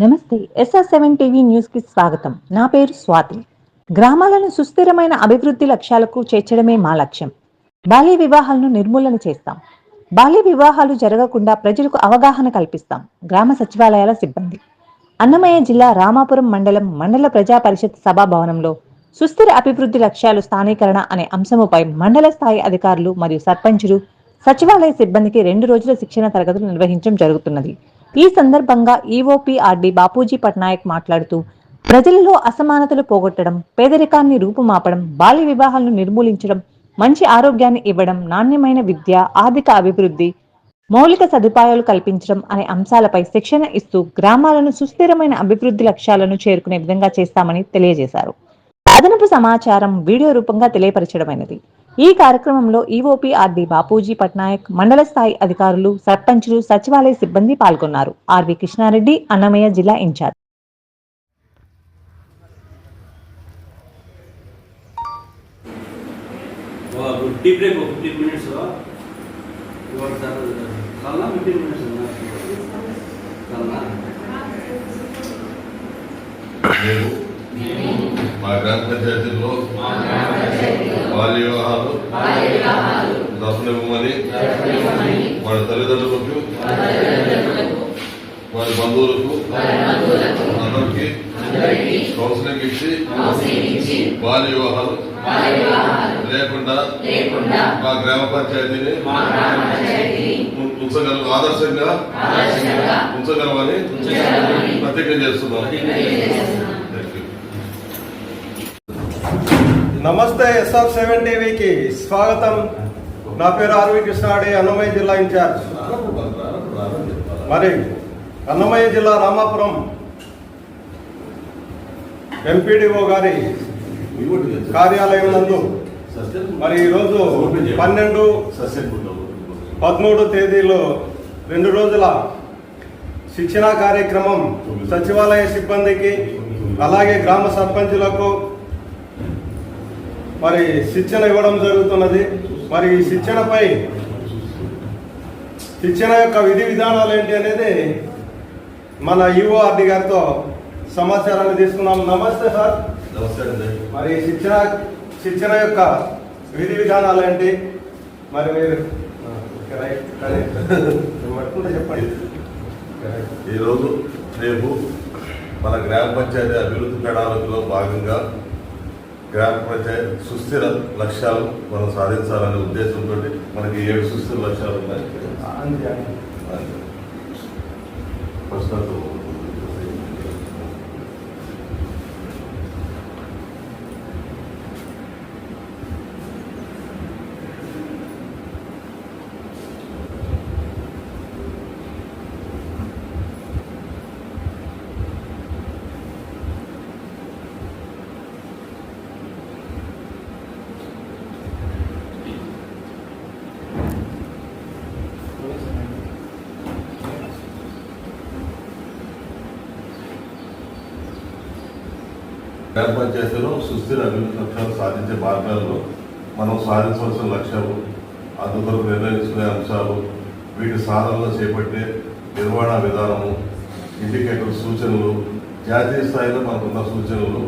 నమస్తే SR seven TV న్యూస్కి స్వాగతం. నా పేరు స్వాతి. గ్రామాలను సుస్థిరమైన అభివృద్ధి లక్ష్యాలకు చేర్చడమే మా లక్ష్యం. బాల్య వివాహాలను నిర్మూలన చేస్తాం. బాల్య వివాహాలు జరగకుండా ప్రజలకు అవగాహన కల్పిస్తాం గ్రామ సచివాలయాల సిబ్బంది. అన్నమయ్య జిల్లా రామాపురం మండలం మండల ప్రజా పరిషత్ సభా భవనంలో సుస్థిర అభివృద్ధి లక్ష్యాలు స్థానీకరణ అనే అంశముపై మండల స్థాయి అధికారులు మరియు సర్పంచులు సచివాలయ సిబ్బందికి రెండు రోజుల శిక్షణ తరగతులు నిర్వహించడం జరుగుతున్నది. ఈ సందర్భంగా ఈఓపీఆర్డీ బాపూజీ పట్నాయక్ మాట్లాడుతూ ప్రజలలో అసమానతలు పోగొట్టడం పేదరికాన్ని రూపుమాపడం బాల్య వివాహాలను నిర్మూలించడం మంచి ఆరోగ్యాన్ని ఇవ్వడం నాణ్యమైన విద్య ఆర్థిక అభివృద్ధి మౌలిక సదుపాయాలు కల్పించడం అనే అంశాలపై శిక్షణ ఇస్తూ గ్రామాలను సుస్థిరమైన అభివృద్ధి లక్ష్యాలను చేరుకునే విధంగా చేస్తామని తెలియజేశారు. అదనపు సమాచారం వీడియో రూపంగా తెలియపరచడమైనది. ఈ కార్యక్రమంలో ఈఓపీఆర్డి బాపూజీ పట్నాయక్ మండల స్థాయి అధికారులు సర్పంచులు సచివాలయ సిబ్బంది పాల్గొన్నారు. ఆర్వి కృష్ణారెడ్డి అన్నమయ్య జిల్లా ఇన్ఛార్జ్. టీ బ్రేక్ మా గ్రామ పంచాయతీలో బాల్య వివాహాలు దర్శనమిమ్మని వాళ్ళ తల్లిదండ్రులకు వారి బంధువులకు అందరికి కౌన్సిలింగ్ ఇచ్చి బాల్య వివాహాలు లేకుండా మా గ్రామ పంచాయతీని ఉంచగల ఆదర్శంగా ఉంచగలమని ప్రతిజ్ఞ చేస్తున్నాం Thank you. నమస్తే ఎస్ఆర్ సెవెన్ టీవీకి స్వాగతం. నా పేరు ఆర్వి కృష్ణాడి అన్నమయ్య జిల్లా ఇన్ఛార్జ్. మరి అన్నమయ్య జిల్లా రామాపురం ఎంపీడీఓ గారి కార్యాలయం నందు మరి ఈరోజు పన్నెండు పదమూడు తేదీలో రెండు రోజుల శిక్షణా కార్యక్రమం సచివాలయ సిబ్బందికి అలాగే గ్రామ సర్పంచులకు మరి శిక్షణ ఇవ్వడం జరుగుతున్నది. మరి ఈ శిక్షణపై శిక్షణ యొక్క విధి విధానాలు ఏంటి అనేది మన ఈఓఆర్డి గారితో సమాచారాన్ని తీసుకున్నాం. నమస్తే సార్. నమస్తే మరి శిక్షణ శిక్షణ యొక్క విధి విధానాలు ఏంటి? మరి మీరు చెప్పండి. ఈరోజు రేపు మన గ్రామ పంచాయతీ అభివృద్ధి ప్రణాళికలో భాగంగా గ్రామ పంచాయతీ సుస్థిర లక్ష్యాలు మనం సాధించాలనే ఉద్దేశంతో మనకి ఏడు సుస్థిర లక్ష్యాలు ఉన్నాయి. అంతే ఏర్పాటు చేశారో సుస్థిర అభివృద్ధి లక్ష్యాలు సాధించే మార్గాల్లో మనం సాధించవలసిన లక్ష్యాలు అందుకొరకు నిర్ణయించుకునే అంశాలు వీటి సాధనలో చేపట్టే నిర్వహణ విధానము ఇండికేటర్ సూచనలు జాతీయ స్థాయిలో మనకున్న సూచనలు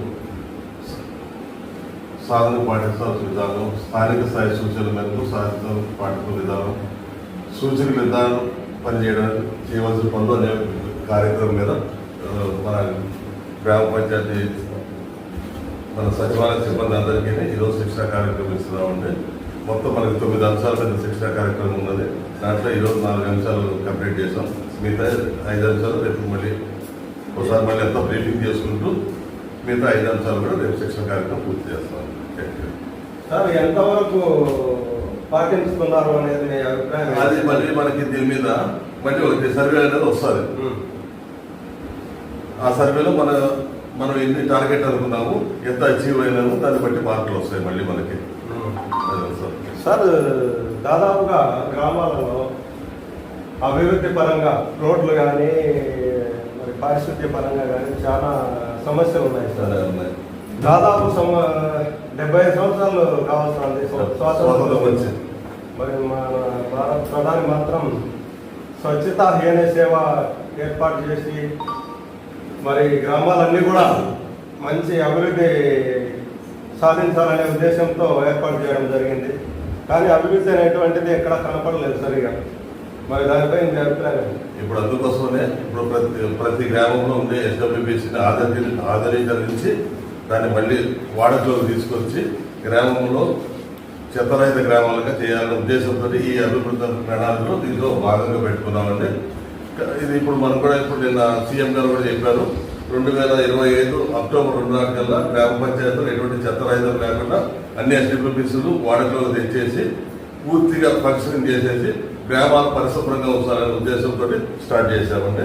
సాధన పాటించాల్సిన విధానం స్థానిక స్థాయి సూచనల మేరకు సాధించాల్సిన పాటించిన విధానం సూచనల విధానం పనిచేయడానికి చేయవలసిన పనులు అనే కార్యక్రమం మీద మన గ్రామ పంచాయతీ మన సచివాలయ సిబ్బంది అందరికీ ఈరోజు శిక్షణ కార్యక్రమం ఇస్తున్నామండి మొత్తం మనకి తొమ్మిది అంశాల మీద శిక్షణ కార్యక్రమం ఉన్నది. దాంట్లో ఈరోజు నాలుగు అంశాలు కంప్లీట్ చేసాం మిగతా ఐదు అంశాలు రేపు మళ్ళీ ఒకసారి మళ్ళీ ఎంత బ్రీఫింగ్ చేసుకుంటూ మిగతా ఐదు అంశాలు కూడా రేపు శిక్షణ కార్యక్రమం పూర్తి చేస్తాం. సార్ ఎంతవరకు పాటించుతున్నారు అనేది అభిప్రాయం? అది మళ్ళీ మనకి దీని మీద మళ్ళీ ఒకటి సర్వే అనేది వస్తుంది. ఆ సర్వేలో మన మనం ఎన్ని టార్గెట్ అనుకున్నాము ఎంత అచీవ్ అయినాము దాన్ని బట్టి మార్కులు వస్తాయి మళ్ళీ మనకి. సార్. సార్ దాదాపుగా గ్రామాలలో అభివృద్ధి పరంగా రోడ్లు కానీ మరి పారిశుద్ధ్య పరంగా కానీ చాలా సమస్యలు ఉన్నాయి సార్. ఉన్నాయి. దాదాపు డెబ్బై సంవత్సరాలు కావాల్సింది స్వాతంత్రం మరి మన భారత ప్రధాని మాత్రం స్వచ్ఛత హీన సేవ ఏర్పాటు చేసి మరి గ్రామాలన్నీ కూడా మంచి అభివృద్ధి సాధించాలనే ఉద్దేశంతో ఏర్పాటు చేయడం జరిగింది. కానీ అభివృద్ధి అనేటువంటిది ఎక్కడ కనపడలేదు సరిగా. మరి దానిపై మీ అభిప్రాయం ఇప్పుడు అందుకోసమే ఇప్పుడు ప్రతి ప్రతి గ్రామంలో ఉండే ఎస్డబ్ల్యూబీసీని ఆదరి ఆదరీకరించి దాన్ని మళ్ళీ వాడకలోకి తీసుకొచ్చి గ్రామంలో చెత్తరహిత గ్రామాలుగా చేయాలనే ఉద్దేశంతో ఈ అభివృద్ధి ప్రణాళికలో దీంట్లో భాగంగా పెట్టుకున్నామండి. ఇది ఇప్పుడు మనం కూడా ఇప్పుడు నిన్న సీఎం గారు కూడా చెప్పారు. రెండు వేల ఇరవై ఐదు అక్టోబర్ రెండు నాటికల్లా గ్రామ పంచాయతీలు ఎటువంటి చెత్తరహితం లేకుండా అన్ని ఎస్డబ్ల్యూబీసీలు వాడకలో తెచ్చేసి పూర్తిగా ఫంక్షనింగ్ చేసేసి గ్రామాలు పరిశుభ్రంగా ఉంచాలనే ఉద్దేశంతో స్టార్ట్ చేశామండి.